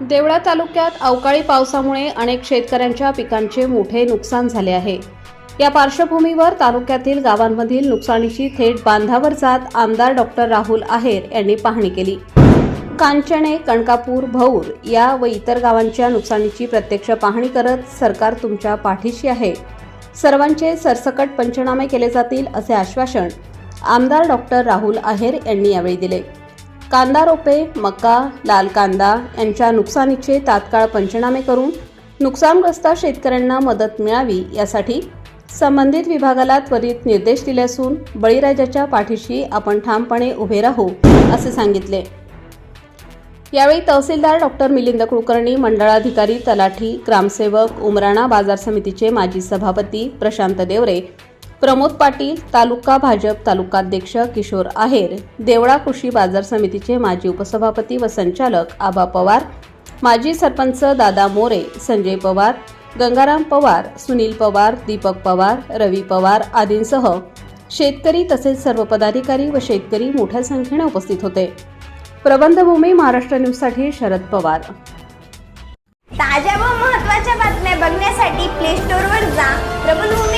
देवळा तालुक्यात अवकाळी पावसामुळे अनेक शेतकऱ्यांच्या पिकांचे मोठे नुकसान झाले आहे. या पार्श्वभूमीवर तालुक्यातील गावांमधील नुकसानीची थेट बांधावर जात आमदार डॉक्टर राहुल आहेर यांनी पाहणी केली. कांचणे कणकापूर भौर या व इतर गावांच्या नुकसानीची प्रत्यक्ष पाहणी करत सरकार तुमच्या पाठीशी आहे. सर्वांचे सरसकट पंचनामे केले जातील असे आश्वासन आमदार डॉक्टर राहुल आहेर यांनी यावेळी दिले. कांदा रोपे मका लाल कांदा यांच्या नुकसानीचे तात्काळ पंचनामे करून नुकसानग्रस्त शेतकऱ्यांना मदत मिळावी यासाठी संबंधित विभागाला त्वरित निर्देश दिले असून बळीराजाच्या पाठीशी आपण ठामपणे उभे राहू असे सांगितले. यावेळी तहसीलदार डॉक्टर मिलिंद कुलकर्णी मंडळाधिकारी तलाठी ग्रामसेवक उमराणा बाजार समितीचे माजी सभापती प्रशांत देवरे प्रमोद पाटील तालुका भाजप तालुकाध्यक्ष किशोर आहेर देवळा कृषी बाजार समितीचे माजी उपसभापती व संचालक आबा पवार माजी सरपंच दादा मोरे संजय पवार गंगाराम पवार सुनील पवार दीपक पवार रवी पवार आदींसह शेतकरी तसेच सर्व पदाधिकारी व शेतकरी मोठ्या संख्येने उपस्थित होते. प्रबंधभूमी महाराष्ट्र न्यूजसाठी शरद पवार. ताज्या व महत्त्वाच्या बातम्या बघण्यासाठी प्ले स्टोअरवर जा. प्रबंधभूमी